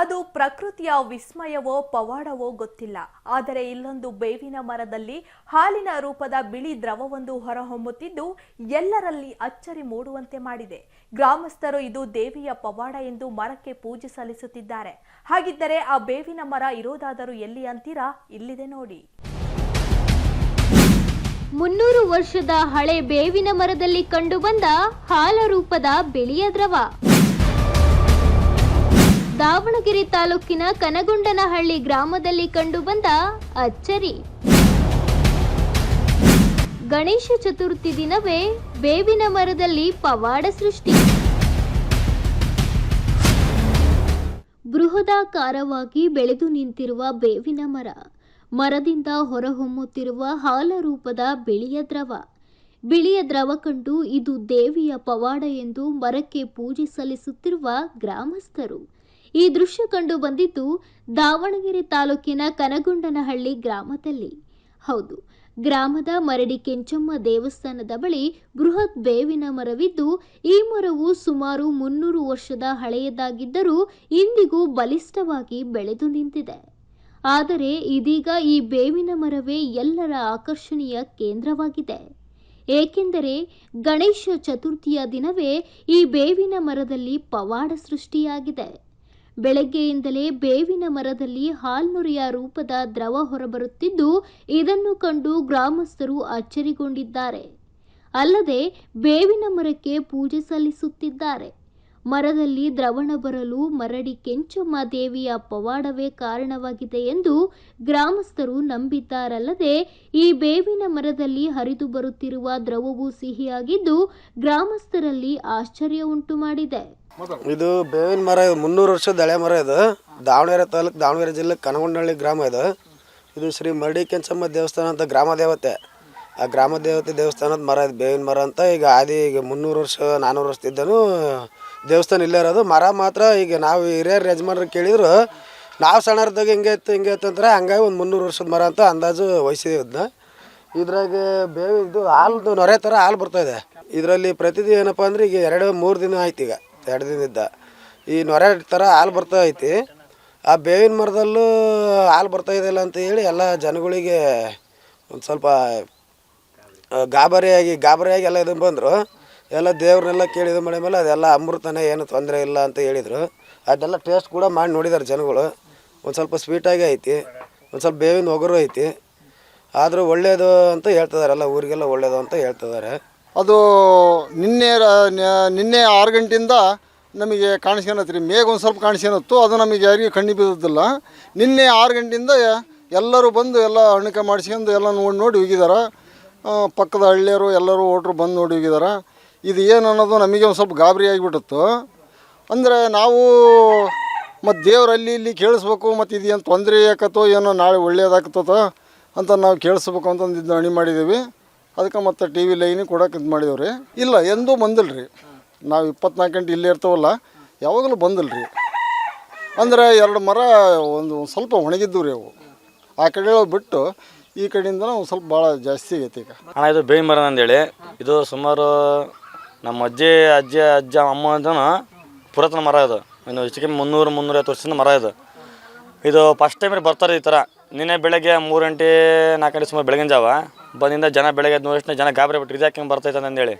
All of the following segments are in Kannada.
ಅದು ಪ್ರಕೃತಿಯ ವಿಸ್ಮಯವೋ ಪವಾಡವೋ ಗೊತ್ತಿಲ್ಲ. ಆದರೆ ಇಲ್ಲೊಂದು ಬೇವಿನ ಮರದಲ್ಲಿ ಹಾಲಿನ ರೂಪದ ಬಿಳಿ ದ್ರವವೊಂದು ಹೊರಹೊಮ್ಮುತ್ತಿದ್ದು ಎಲ್ಲರಲ್ಲಿ ಅಚ್ಚರಿ ಮೂಡುವಂತೆ ಮಾಡಿದೆ. ಗ್ರಾಮಸ್ಥರು ಇದು ದೇವಿಯ ಪವಾಡ ಎಂದು ಮರಕ್ಕೆ ಪೂಜೆ ಸಲ್ಲಿಸುತ್ತಿದ್ದಾರೆ. ಹಾಗಿದ್ದರೆ ಆ ಬೇವಿನ ಮರ ಇರೋದಾದರೂ ಎಲ್ಲಿ ಅಂತೀರಾ? ಇಲ್ಲಿದೆ ನೋಡಿ. ಮುನ್ನೂರು ವರ್ಷದ ಹಳೆ ಬೇವಿನ ಮರದಲ್ಲಿ ಕಂಡುಬಂದ ಹಾಲ ರೂಪದ ಬಿಳಿಯ ದ್ರವ. ದಾವಣಗೆರೆ ತಾಲೂಕಿನ ಕನಗೊಂಡನಹಳ್ಳಿ ಗ್ರಾಮದಲ್ಲಿ ಕಂಡುಬಂದ ಅಚ್ಚರಿ. ಗಣೇಶ ಚತುರ್ಥಿ ದಿನವೇ ಬೇವಿನ ಮರದಲ್ಲಿ ಪವಾಡ ಸೃಷ್ಟಿ. ಬೃಹದಾಕಾರವಾಗಿ ಬೆಳೆದು ನಿಂತಿರುವ ಬೇವಿನ ಮರ, ಮರದಿಂದ ಹೊರಹೊಮ್ಮುತ್ತಿರುವ ಹಾಲ ರೂಪದ ಬಿಳಿಯ ದ್ರವ. ಬಿಳಿಯ ದ್ರವ ಕಂಡು ಇದು ದೇವಿಯ ಪವಾಡ ಎಂದು ಮರಕ್ಕೆ ಪೂಜೆ ಸಲ್ಲಿಸುತ್ತಿರುವ ಗ್ರಾಮಸ್ಥರು. ಈ ದೃಶ್ಯ ಕಂಡು ಬಂದಿದ್ದು ದಾವಣಗೆರೆ ತಾಲೂಕಿನ ಕನಗುಂಡನಹಳ್ಳಿ ಗ್ರಾಮದಲ್ಲಿ. ಹೌದು, ಗ್ರಾಮದ ಮರಡಿ ಕೆಂಚಮ್ಮ ದೇವಸ್ಥಾನದ ಬಳಿ ಬೃಹತ್ ಬೇವಿನ ಮರವಿದ್ದು, ಈ ಮರವು ಸುಮಾರು ಮುನ್ನೂರು ವರ್ಷದ ಹಳೆಯದಾಗಿದ್ದರೂ ಇಂದಿಗೂ ಬಲಿಷ್ಠವಾಗಿ ಬೆಳೆದು ನಿಂತಿದೆ. ಆದರೆ ಇದೀಗ ಈ ಬೇವಿನ ಮರವೇ ಎಲ್ಲರ ಆಕರ್ಷಣೀಯ ಕೇಂದ್ರವಾಗಿದೆ. ಏಕೆಂದರೆ ಗಣೇಶ ಚತುರ್ಥಿಯ ದಿನವೇ ಈ ಬೇವಿನ ಮರದಲ್ಲಿ ಪವಾಡ ಸೃಷ್ಟಿಯಾಗಿದೆ. ಬೆಳಗ್ಗೆಯಿಂದಲೇ ಬೇವಿನ ಮರದಲ್ಲಿ ಹಾಲ್ನುರಿಯ ರೂಪದ ದ್ರವ ಹೊರಬರುತ್ತಿದ್ದು, ಇದನ್ನು ಕಂಡು ಗ್ರಾಮಸ್ಥರು ಅಚ್ಚರಿಗೊಂಡಿದ್ದಾರೆ ಅಲ್ಲದೆ, ಬೇವಿನ ಮರಕ್ಕೆ ಪೂಜೆ ಸಲ್ಲಿಸುತ್ತಿದ್ದಾರೆ. ಮರದಲ್ಲಿ ದ್ರವಣ ಬರಲು ಮರಡಿ ಕೆಂಚಮ್ಮ ದೇವಿಯ ಪವಾಡವೇ ಕಾರಣವಾಗಿದೆ ಎಂದು ಗ್ರಾಮಸ್ಥರು ನಂಬಿದ್ದಾರಲ್ಲದೆ ಈ ಬೇವಿನ ಮರದಲ್ಲಿ ಹರಿದು ಬರುತ್ತಿರುವ ದ್ರವವು ಸಿಹಿಯಾಗಿದ್ದು ಗ್ರಾಮಸ್ಥರಲ್ಲಿ ಆಶ್ಚರ್ಯ ಉಂಟು ಮಾಡಿದೆ. ಇದು ಬೇವಿನ ಮರ ಮುನ್ನೂರು ವರ್ಷದ ಹಳೆ ಮರ ಇದು. ದಾವಣಗೆರೆ ತಾಲೂಕು, ದಾವಣಗೆರೆ ಜಿಲ್ಲೆ ಕನಗೊಂಡಹಳ್ಳಿ ಗ್ರಾಮ ಇದು. ಇದು ಶ್ರೀ ಮರಡಿ ಕೆಂಚಮ್ಮ ದೇವಸ್ಥಾನ ಅಂತ ಗ್ರಾಮ ದೇವತೆ. ಆ ಗ್ರಾಮ ದೇವತೆ ದೇವಸ್ಥಾನದ ಮರ ಬೇವಿನ ಮರ ಅಂತ ಈಗ ಆದಿ ಈಗ ಮುನ್ನೂರು ವರ್ಷ ನಾನ್ನೂರು ವರ್ಷದಿದ್ದನು ದೇವಸ್ಥಾನ ಇಲ್ಲೇ ಇರೋದು. ಮರ ಮಾತ್ರ ಈಗ ನಾವು ಹಿರಿಯರು ಯಜಮಾನ್ರು ಕೇಳಿದ್ರು, ನಾವು ಸಣ್ಣರ್ದಾಗ ಹಿಂಗೆ ಇತ್ತು ಹಿಂಗೆ ಇತ್ತು ಅಂದ್ರೆ ಹಂಗಾಗಿ ಒಂದು ಮುನ್ನೂರು ವರ್ಷದ ಮರ ಅಂತ ಅಂದಾಜು ವಹಿಸಿದೀವಿ ಇದನ್ನ ಇದ್ರಾಗ ಬೇವು ಇದು ಹಾಲು ನೊರೆ ಥರ ಹಾಲು ಬರ್ತಾಯಿದೆ ಇದರಲ್ಲಿ ಪ್ರತಿದಿನ ಏನಪ್ಪ ಅಂದ್ರೆ ಈಗ ಎರಡು, ಮೂರು ದಿನ ಆಯ್ತು ಈಗ, ಎರಡು ದಿನದಿಂದ ಈ ನೊರೆ ಥರ ಹಾಲು ಬರ್ತಾ ಐತಿ. ಆ ಬೇವಿನ ಮರದಲ್ಲೂ ಹಾಲು ಬರ್ತಾ ಇದೆಯಲ್ಲ ಅಂತ ಹೇಳಿ ಎಲ್ಲ ಜನಗಳಿಗೆ ಒಂದು ಸ್ವಲ್ಪ ಗಾಬರಿಯಾಗಿ ಗಾಬರಿಯಾಗಿ ಎಲ್ಲ ಇದನ್ನು ಬಂದರು. ಎಲ್ಲ ದೇವ್ರನ್ನೆಲ್ಲ ಕೇಳಿದ ಮಾಡಿದ ಮೇಲೆ ಅದೆಲ್ಲ ಅಮೃತನೇ, ಏನು ತೊಂದರೆ ಇಲ್ಲ ಅಂತ ಹೇಳಿದರು. ಅದೆಲ್ಲ ಟೇಸ್ಟ್ ಕೂಡ ಮಾಡಿ ನೋಡಿದ್ದಾರೆ ಜನಗಳು. ಒಂದು ಸ್ವಲ್ಪ ಸ್ವೀಟಾಗಿ ಐತಿ, ಒಂದು ಸ್ವಲ್ಪ ಬೇವಿನ ಒಗರು ಐತಿ. ಆದರೂ ಒಳ್ಳೆಯದು ಅಂತ ಹೇಳ್ತಿದ್ದಾರೆ ಎಲ್ಲ ಊರಿಗೆಲ್ಲ ಒಳ್ಳೆಯದು ಅಂತ ಹೇಳ್ತಿದ್ದಾರೆ ಅದು ನಿನ್ನೆ ನಿನ್ನೆ ಆರು ಗಂಟೆಯಿಂದ ನಮಗೆ ಕಾಣಿಸ್ಕೊಳತ್ತೆ ರೀ ಮೇಘ ಒಂದು ಸ್ವಲ್ಪ ಕಾಣಿಸ್ಕೊಳತ್ತು ಅದು ನಮಗೆ ಯಾರಿಗೂ ಕಣ್ಣಿ ಬಿದ್ದಿಲ್ಲ ನಿನ್ನೆ ಆರು ಗಂಟೆಯಿಂದ ಎಲ್ಲರೂ ಬಂದು ಎಲ್ಲ ಅಣಕ ಮಾಡಿಸ್ಕೊಂಡು ಎಲ್ಲ ನೋಡಿ ನೋಡಿ ಹೋಗಿದ್ದಾರೆ ಪಕ್ಕದ ಹಳ್ಳಿಯರು ಎಲ್ಲರೂ ಓಟ್ರು ಬಂದು ನೋಡಿ ಹೋಗಿದ್ದಾರೆ ಇದು ಏನು ಅನ್ನೋದು ನಮಗೆ ಒಂದು ಸ್ವಲ್ಪ ಗಾಬರಿ ಆಗಿಬಿಟ್ಟಿತ್ತು ಅಂದರೆ ನಾವು ಮತ್ತು ದೇವ್ರು ಅಲ್ಲಿ ಇಲ್ಲಿ ಕೇಳಿಸ್ಬೇಕು ಮತ್ತು ಇದು ಏನು ತೊಂದರೆ ಆಕತ್ತೋ, ಏನೋ ನಾಳೆ ಒಳ್ಳೇದಾಗ್ತದೋ ಅಂತ ನಾವು ಕೇಳಿಸ್ಬೇಕು ಅಂತಂದು ಇದು ಅಣಿ ಮಾಡಿದ್ದೀವಿ ಅದಕ್ಕೆ ಮತ್ತು ಟಿ ವಿ ಲೈನಿ ಕೊಡೋಕೆ ಇದು ಮಾಡಿದೇವೆ ರೀ ಇಲ್ಲ, ಎಂದೂ ಬಂದಿಲ್ಲ ರೀ ನಾವು ಇಪ್ಪತ್ನಾಲ್ಕು ಗಂಟೆ ಇಲ್ಲೇ ಇರ್ತಾವಲ್ಲ, ಯಾವಾಗಲೂ ಬಂದಿಲ್ಲ ರೀ ಅಂದರೆ ಎರಡು ಮರ ಒಂದು ಸ್ವಲ್ಪ ಒಣಗಿದ್ದು ರೀ ಅವು. ಆ ಕಡೆ ಬಿಟ್ಟು ಈ ಕಡೆಯಿಂದ ಒಂದು ಸ್ವಲ್ಪ ಭಾಳ ಜಾಸ್ತಿ ಆಗೈತೆ ಈಗ. ಅಣ್ಣ, ಇದು ಬೇವಿನ ಮರ ಅಂದೇಳಿ? ಇದು ಸುಮಾರು ನಮ್ಮ ಅಜ್ಜಿ ಅಜ್ಜಿ, ಅಜ್ಜ, ಅಮ್ಮ ಅಂತನ ಪುರಾತನ ಮರ ಇದು. ಇನ್ನು ಹೆಚ್ಚು ಕಮ್ಮಿ ಮುನ್ನೂರು, ಮುನ್ನೂರೈವತ್ತು ವರ್ಷದಿಂದ ಮರ ಇದು. ಇದು ಫಸ್ಟ್ ಟೈಮ್ ಬರ್ತಾರೆ ಈ ಥರ. ನಿನ್ನೆ ಬೆಳಗ್ಗೆ ಮೂರು ಗಂಟೆ ನಾಲ್ಕು ಗಂಟೆ ಸುಮಾರು ಬೆಳಗಿನ ಜಾವ. ಬಂದಿಂದ ಜನ ಬೆಳಗ್ಗೆ ನೋಡಿದ್ರೆ ಜನ ಗಾಬರಿ ಬಿಟ್ಟು ಇದ್ಯಾಕೆ ಹಿಂಗೆ ಬರ್ತೈತೆ ಅಂತಂದೇಳಿ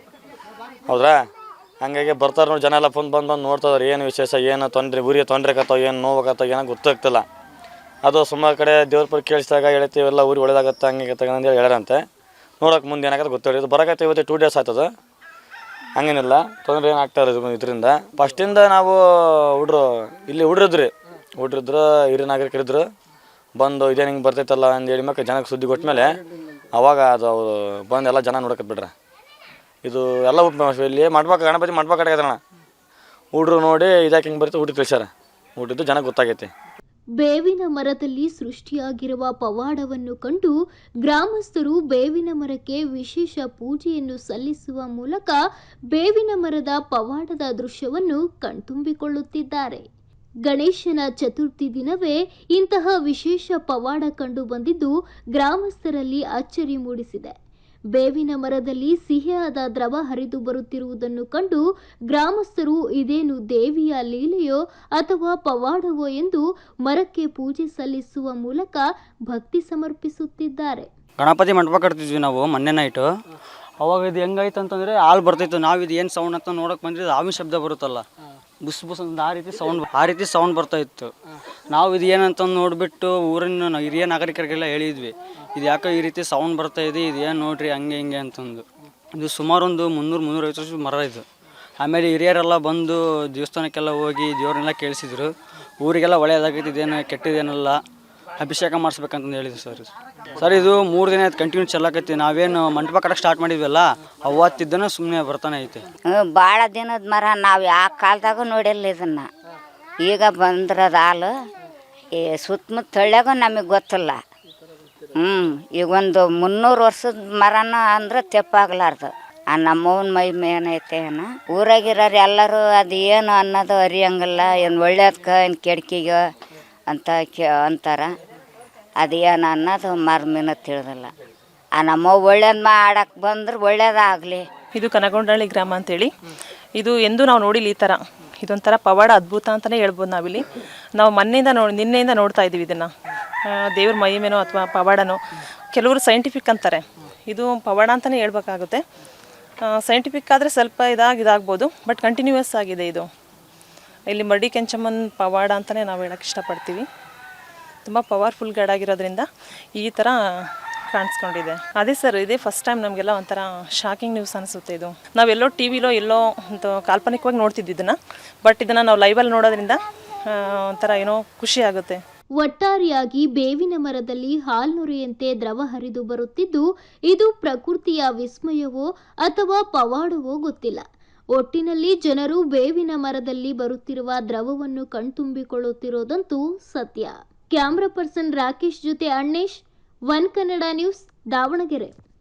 ಹೌದ್ರಾ? ಹಂಗಾಗಿ ಬರ್ತಾರೆ ನೋಡಿ, ಜನ ಎಲ್ಲ ಫೋನ್ ಬಂದು ಬಂದು ನೋಡ್ತಾರೆ ಏನು ವಿಶೇಷ, ಏನು ತೊಂದರೆ, ಊರಿಗೆ ತೊಂದರೆ ಆಗತ್ತೋ ಏನು ನೋವಾಗತ್ತೋ ಏನೋ ಗೊತ್ತಾಗ್ತಿಲ್ಲ. ಅದು ಸುಮಾರು ಕಡೆ ದೇವ್ರ ಪರ ಕೇಳಿಸಿದಾಗ ಹೇಳ್ತೀವಿ, ಎಲ್ಲ ಊರಿಗೆ ಒಳ್ಳೇದಾಗತ್ತೆ, ಹಂಗೆ ಅಂತೇಳಿ ಹೇಳ್ಯಾರಂತೆ. ನೋಡೋಕೆ ಮುಂದೆ ಏನಾಗತ್ತೆ ಗೊತ್ತಿಲ್ಲ. ಇದು ಬರೋಕತ್ತೆ ಇವತ್ತು ಟೂ ಡೇಸ್ ಆಯ್ತದ. ಹಂಗೇನಿಲ್ಲ. ತೊಂದರೆ ಏನು ಆಗ್ತಾ ಇರೋದು ಇದರಿಂದ. ಫಸ್ಟಿಂದ ನಾವು ಹುಡ್ರು, ಇಲ್ಲಿ ಹುಡ್ರಿದ್ರಿ ಹುಡ್ರಿದ್ರು, ಹಿರಿಯ ನಾಗರಿಕರಿದ್ರು ಬಂದು ಇದೇನು ಹಿಂಗೆ ಬರ್ತೈತಲ್ಲ ಅಂದೇಳಿ ಮಕ್ಕ ಜನಕ್ಕೆ ಸುದ್ದಿ ಕೊಟ್ಮೇಲೆ ಅವಾಗ ಅದು ಅವರು ಬಂದು ಎಲ್ಲ ಜನ ನೋಡಕತ್ ಬಿಡ್ರೆ ಇದು ಎಲ್ಲ ಇಲ್ಲಿ ಮಾಡ್ಬೇಕು ಗಣಪತಿ ಮಾಡ್ಬೇಕು ಮಾಡ್ಬೇಕಾಗತ್ತಣ್ಣ ಹುಡ್ರು ನೋಡಿ ಇದಾಕೆ ಹಿಂಗೆ ಬರ್ತೈತೆ ಊಟಕ್ಕೆ ತಿಳಿಸ್ಯಾರ. ಊಟದ್ದು ಜನಕ್ಕೆ ಗೊತ್ತಾಗೈತಿ. ಬೇವಿನ ಮರದಲ್ಲಿ ಸೃಷ್ಟಿಯಾಗಿರುವ ಪವಾಡವನ್ನು ಕಂಡು ಗ್ರಾಮಸ್ಥರು ಬೇವಿನ ಮರಕ್ಕೆ ವಿಶೇಷ ಪೂಜೆಯನ್ನು ಸಲ್ಲಿಸುವ ಮೂಲಕ ಬೇವಿನ ಮರದ ಪವಾಡದ ದೃಶ್ಯವನ್ನು ಕಣ್ತುಂಬಿಕೊಳ್ಳುತ್ತಿದ್ದಾರೆ. ಗಣೇಶನ ಚತುರ್ಥಿ ದಿನವೇ ಇಂತಹ ವಿಶೇಷ ಪವಾಡ ಕಂಡು ಬಂದಿದ್ದು ಗ್ರಾಮಸ್ಥರಲ್ಲಿ ಅಚ್ಚರಿ ಮೂಡಿಸಿದೆ. ಬೇವಿನ ಮರದಲ್ಲಿ ಸಿಹಿಯಾದ ದ್ರವ ಹರಿದು ಬರುತ್ತಿರುವುದನ್ನು ಕಂಡು ಗ್ರಾಮಸ್ಥರು, ಇದೇನು ದೇವಿಯ ಲೀಲೆಯೋ ಅಥವಾ ಪವಾಡವೋ ಎಂದು ಮರಕ್ಕೆ ಪೂಜೆ ಸಲ್ಲಿಸುವ ಮೂಲಕ ಭಕ್ತಿ ಸಮರ್ಪಿಸುತ್ತಿದ್ದಾರೆ. ಗಣಪತಿ ಮಂಟಪ ಕಟ್ತಿದ್ವಿ ನಾವು ಮೊನ್ನೆ ನೈಟು ಅವಾಗ ಇದು ಹೆಂಗಾಯ್ತು ಅಂತಂದರೆ ಹಾಲು ಬರ್ತಿತ್ತು. ನಾವು ಇದು ಏನು ಸೌಂಡ್ ಅಂತ ನೋಡೋಕೆ ಬಂದ್ರೆ ಆವಿ ಶಬ್ದ ಬರುತ್ತಲ್ಲ. ಬುಸ್ ಬುಸ್ ಅಂತ ಆ ರೀತಿ ಸೌಂಡ್ ಆ ರೀತಿ ಸೌಂಡ್ ಬರ್ತಾ ಇತ್ತು. ನಾವು ಇದು ಏನಂತ ನೋಡಿಬಿಟ್ಟು ಊರಿನ ಹಿರಿಯ ನಾಗರಿಕರಿಗೆಲ್ಲ ಹೇಳಿದ್ವಿ. ಇದು ಯಾಕೋ ಈ ರೀತಿ ಸೌಂಡ್ ಬರ್ತಾ ಇದೆ, ಇದು ಏನು ನೋಡ್ರಿ ಹಂಗೆ ಹಿಂಗೆ ಅಂತಂದು. ಇದು ಸುಮಾರು ಒಂದು ಮುನ್ನೂರು ಐವತ್ತು ವರ್ಷ ಮರ ಇದು. ಆಮೇಲೆ ಹಿರಿಯರೆಲ್ಲ ಬಂದು ದೇವಸ್ಥಾನಕ್ಕೆಲ್ಲ ಹೋಗಿ ದೇವ್ರನ್ನೆಲ್ಲ ಕೇಳಿಸಿದ್ರು. ಊರಿಗೆಲ್ಲ ಒಳ್ಳೆಯದಾಗೈತೆ, ಇದೇನು ಕೆಟ್ಟದೇನಲ್ಲ. ಅಭಿಷೇಕ ಮಾಡಿಸ್ಬೇಕಂತಂದು ಹೇಳಿದ್ರು ಸರ್ ಸರ್, ಇದು ಮೂರು ದಿನ ಆಯ್ತು ಕಂಟಿನ್ಯೂ ಚೆಲ್ಲಕೈತಿ ನಾವೇನು ಮಂಟಪ ಕಟ್ಟಕ್ಕೆ ಸ್ಟಾರ್ಟ್ ಮಾಡಿದ್ವಲ್ಲ, ಅವತ್ತಿದ್ದನ ಸುಮ್ಮನೆ ಬರ್ತಾನೆ ಐತೆ. ಭಾಳ ದಿನದ ಮರ, ನಾವು ಯಾವ ಕಾಲದಾಗೂ ನೋಡಿಲ್ಲ ಇದನ್ನು. ಈಗ ಬಂದ್ರದ ಹಾಲು, ಈ ಸುತ್ತಮುತ್ತ ಹಳ್ಳ್ಯಾಗ ನಮಗೆ ಗೊತ್ತಿಲ್ಲ. ಹ್ಞೂ ಈಗ ಒಂದು ಮುನ್ನೂರು ವರ್ಷದ ಮರನ ಅಂದ್ರೆ ತೆಪ್ಪಾಗ್ಲಾರ್ದು. ಆ ನಮ್ಮವನ ಮೈ ಮೇನೈತೆ ಏನೋ? ಊರಾಗಿರೋರು ಎಲ್ಲರೂ ಅದು ಏನು ಅನ್ನೋದು ಅರಿಯಂಗಿಲ್ಲ, ಏನು ಒಳ್ಳೇದಕ್ಕೆ ಏನು ಕೆಡ್ಕಿಗೆ. ಅಂತ ಕೇ ಅಂತಾರೆ. ಅದು ಏನು ಅನ್ನೋದು ಮರ್ಮಿನ ತಿಳಿದಿಲ್ಲ. ಆ ನಮ್ಮವ್ವ ಒಳ್ಳೇದು ಮಾಡಕ್ಕೆ ಬಂದ್ರೆ ಒಳ್ಳೇದಾಗಲಿ. ಇದು ಕನಗೊಂಡಳ್ಳಿ ಗ್ರಾಮ ಅಂತೇಳಿ. ಇದು ಎಂದು ನಾವು ನೋಡಿಲ್ಲ ಈ ಥರ ಇದೊಂಥರ ಪವಾಡ ಅದ್ಭುತ ಅಂತಲೇ ಹೇಳ್ಬೋದು ನಾವಿಲ್ಲಿ. ನಾವು ಮೊನ್ನೆಯಿಂದ ನೋಡಿ ನಿನ್ನೆಯಿಂದ ನೋಡ್ತಾ ಇದ್ದೀವಿ ಇದನ್ನು. ದೇವ್ರ ಮಹಿಮೆನೋ ಅಥವಾ ಪವಾಡನೋ. ಕೆಲವರು ಸೈಂಟಿಫಿಕ್ ಅಂತಾರೆ. ಇದು ಪವಾಡ ಅಂತಲೇ ಹೇಳ್ಬೇಕಾಗುತ್ತೆ. ಸೈಂಟಿಫಿಕ್ ಆದರೆ ಸ್ವಲ್ಪ ಇದಾಗಿ ಇದಾಗ್ಬೋದು, ಬಟ್ ಕಂಟಿನ್ಯೂಯಸ್ ಆಗಿದೆ ಇದು. ಇಲ್ಲಿ ಮರಡಿ ಕೆಂಚಮ್ಮನ ಪವಾಡ ಅಂತಲೇ ನಾವು ಹೇಳೋಕ್ಕೆ ಇಷ್ಟಪಡ್ತೀವಿ. ತುಂಬ ಪವರ್ಫುಲ್ ಗಾಡ್ ಆಗಿರೋದ್ರಿಂದ ಈ ಥರ ಕಾಣಿಸ್ಕೊಂಡಿದೆ. ಅದೇ ಸರ್ ಇದೇ ಫಸ್ಟ್ ಟೈಮ್ ನಮಗೆಲ್ಲ ಒಂಥರ ಶಾಕಿಂಗ್ ನ್ಯೂಸ್ ಅನಿಸುತ್ತೆ ಇದು. ನಾವೆಲ್ಲೋ ಟಿ ವಿಲೋ ಎಲ್ಲೋ ಒಂದು ಕಾಲ್ಪನಿಕವಾಗಿ ನೋಡ್ತಿದ್ದು ಇದನ್ನು ಬಟ್ ಇದನ್ನು ನಾವು ಲೈವಲ್ಲಿ ನೋಡೋದ್ರಿಂದ ಒಂಥರ ಏನೋ ಖುಷಿ ಆಗುತ್ತೆ. ಒಟ್ಟಾರೆಯಾಗಿ ಬೇವಿನ ಮರದಲ್ಲಿ ಹಾಲ್ನುರಿಯಂತೆ ದ್ರವ ಹರಿದು ಬರುತ್ತಿದ್ದು, ಇದು ಪ್ರಕೃತಿಯ ವಿಸ್ಮಯವೋ ಅಥವಾ ಪವಾಡವೋ ಗೊತ್ತಿಲ್ಲ. ಒಟ್ಟಿನಲ್ಲಿ ಜನರು ಬೇವಿನ ಮರದಲ್ಲಿ ಬರುತ್ತಿರುವ ದ್ರವವನ್ನು ಕಣ್ತುಂಬಿಕೊಳ್ಳುತ್ತಿರೋದಂತೂ ಸತ್ಯ. ಕ್ಯಾಮ್ರಾ ಪರ್ಸನ್ ರಾಕೇಶ್ ಜೊತೆ ಅಣ್ಣೇಶ್, ಒನ್ ಕನ್ನಡ ನ್ಯೂಸ್, ದಾವಣಗೆರೆ.